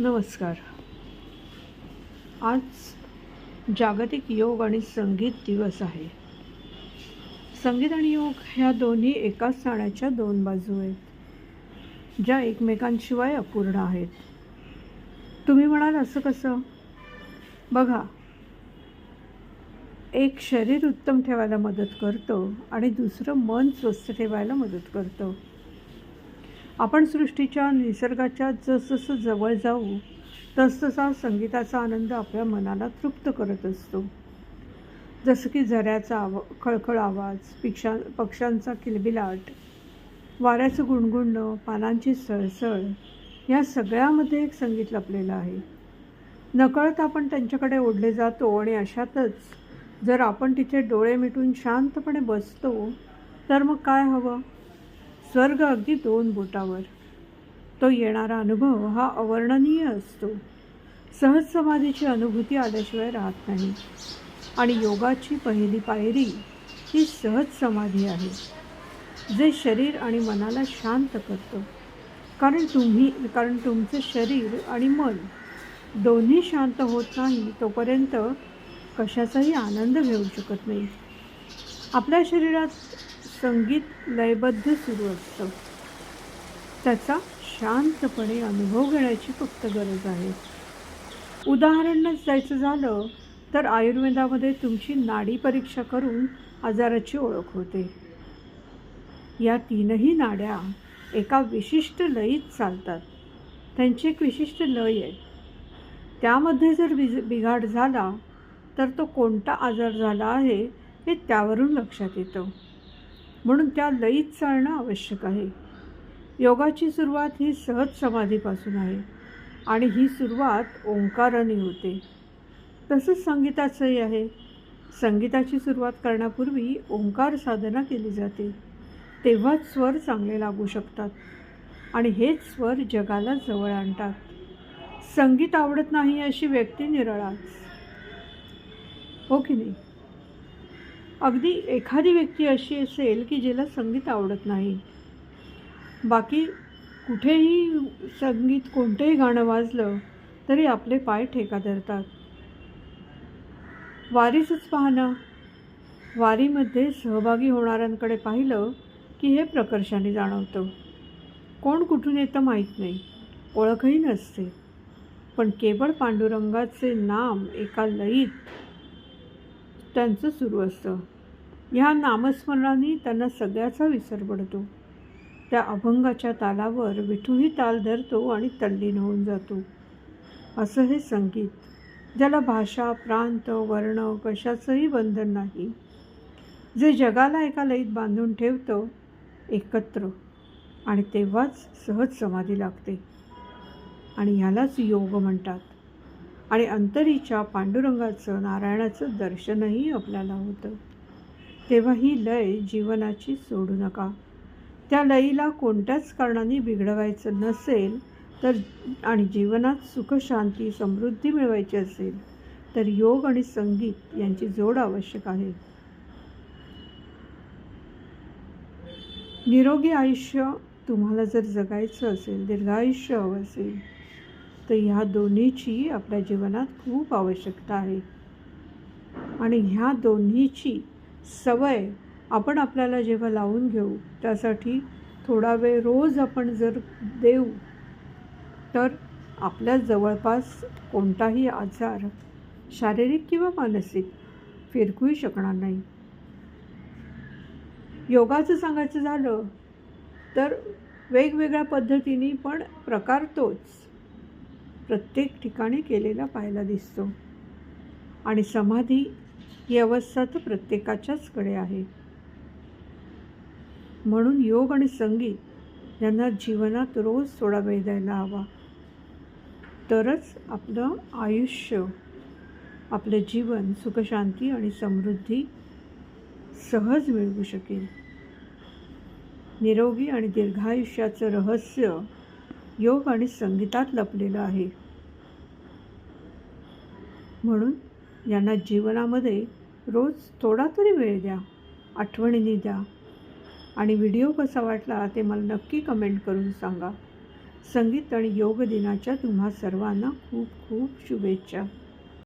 नमस्कार. आज जागतिक योग आणि संगीत दिवस आहे. संगीत आणि योग ह्या दोन्ही एकाच नाण्याच्या दोन बाजू आहेत ज्या एकमेकांशिवाय अपूर्ण आहेत. तुम्ही म्हणाल असं कसं? बघा एक शरीर उत्तम ठेवायला मदत करतं आणि दुसरं मन स्वस्थ ठेवायला मदत करतं. आपण सृष्टीच्या निसर्गाच्या जसजसं जवळ जाऊ तसतसा संगीताचा आनंद आपल्या मनाला तृप्त करत असतो. जसं की झऱ्याचा आव खळखळ आवाज पिक्षा पक्ष्यांचा किलबिलाट वाऱ्याचं गुणगुणणं पानांची सळसळ या सगळ्यामध्ये एक संगीत लपलेलं आहे. नकळत आपण त्यांच्याकडे ओढले जातो आणि अशातच जर आपण तिथे डोळे मिटून शांतपणे बसतो तर मग काय हवं? स्वर्ग अगदी दोन बोटावर. तो येणारा अनुभव हा अवर्णनीय असतो. सहज समाधीची अनुभूती आल्याशिवाय राहत नाही. आणि योगाची पहिली पायरी ही सहज समाधी आहे जे शरीर आणि मनाला शांत करतं. कारण तुम्ही कारण तुमचं शरीर आणि मन दोन्ही शांत होत नाही तोपर्यंत कशाचाही आनंद घेऊ शकत नाही. आपल्या शरीरात संगीत लयबद्ध सुरू असतं. त्याचा शांतपणे अनुभव घेण्याची फक्त गरज आहे. उदाहरणच द्यायचं झालं तर आयुर्वेदामध्ये तुमची नाडी परीक्षा करून आजाराची ओळख होते. या तीनही नाड्या एका विशिष्ट लयीत चालतात. त्यांची एक विशिष्ट लय आहे. त्यामध्ये जर बिज बिघाड झाला तर तो कोणता आजार झाला आहे हे त्यावरून लक्षात येतं. म्हणून त्या लयीत चालणं आवश्यक आहे. योगाची सुरुवात ही सहज समाधीपासून आहे आणि ही सुरुवात ओंकाराने होते. तसंच संगीताचंही आहे. संगीताची सुरुवात करण्यापूर्वी ओंकार साधना केली जाते. तेव्हाच स्वर चांगले लागू शकतात आणि हेच स्वर जगाला जवळ आणतात. संगीत आवडत नाही अशी व्यक्ती निरळाच. हो की नाही? अगदी एखादी व्यक्ती अशी असेल की जिला संगीत आवडत नाही. बाकी कुठेही संगीत कोणतंही गाणं वाजलं तरी आपले पाय ठेका धरतात. वारीचंच पाहणं. वारीमध्ये सहभागी होणाऱ्यांकडे पाहिलं की हे प्रकर्षाने जाणवतं. कोण कुठून येतं माहीत नाही. ओळखही नसते. पण केवळ पांडुरंगाचे नाम एका लयीत त्यांचं सुरू असतं. ह्या नामस्मरणाने त्यांना सगळ्याचा विसर पडतो. त्या अभंगाच्या तालावर विठूही ताल धरतो आणि तल्लीन होऊन जातो. असं हे संगीत ज्याला भाषा प्रांत वर्ण कशाचंही बंधन नाही. जे जगाला एका लईत बांधून ठेवतं एकत्र. आणि तेव्हाच सहज समाधी लागते. आणि ह्यालाच योग म्हणतात. आणि अंतरीच्या पांडुरंगाचं नारायणाचं दर्शनही आपल्याला होतं. तेव्हा ही लय जीवनाची सोडू नका. त्या लयीला कोणत्याच कारणाने बिघडवायचं नसेल तर आणि जीवनात सुखशांती समृद्धी मिळवायची असेल तर योग आणि संगीत यांची जोड आवश्यक आहे. निरोगी आयुष्य तुम्हाला जर जगायचं असेल दीर्घायुष्य हवं असेल तर ह्या दोन्हीची आपल्या जीवनात खूप आवश्यकता आहे. आणि ह्या दोन्हीची सवय आपण आपल्याला जेव्हा लावून घेऊ त्यासाठी थोडा वेळ रोज आपण जर देऊ तर आपल्या जवळपास कोणताही आजार शारीरिक किंवा मानसिक फिरकूही शकणार नाही. योगाचं सांगायचं झालं तर वेगवेगळ्या पद्धतीने पण प्रकार तोच प्रत्येक ठिकाणी केलेला पाहायला दिसतो. आणि समाधी ही अवस्था तर प्रत्येकाच्याच कडे आहे. म्हणून योग आणि संगीत यांना जीवनात रोज थोडा वेळ द्यायला हवा. तरच आपलं आयुष्य आपलं जीवन सुखशांती आणि समृद्धी सहज मिळवू शकेल. निरोगी आणि दीर्घायुष्याचं रहस्य योग आणि संगीतात लपलेलं आहे. म्हणून यांना जीवनामध्ये रोज थोडा तरी वेळ द्या आठवणीने द्या. आणि व्हिडिओ कसा वाटला ते मला नक्की कमेंट करून सांगा. संगीत आणि योग दिनाच्या तुम्हा सर्वांना खूप खूप शुभेच्छा.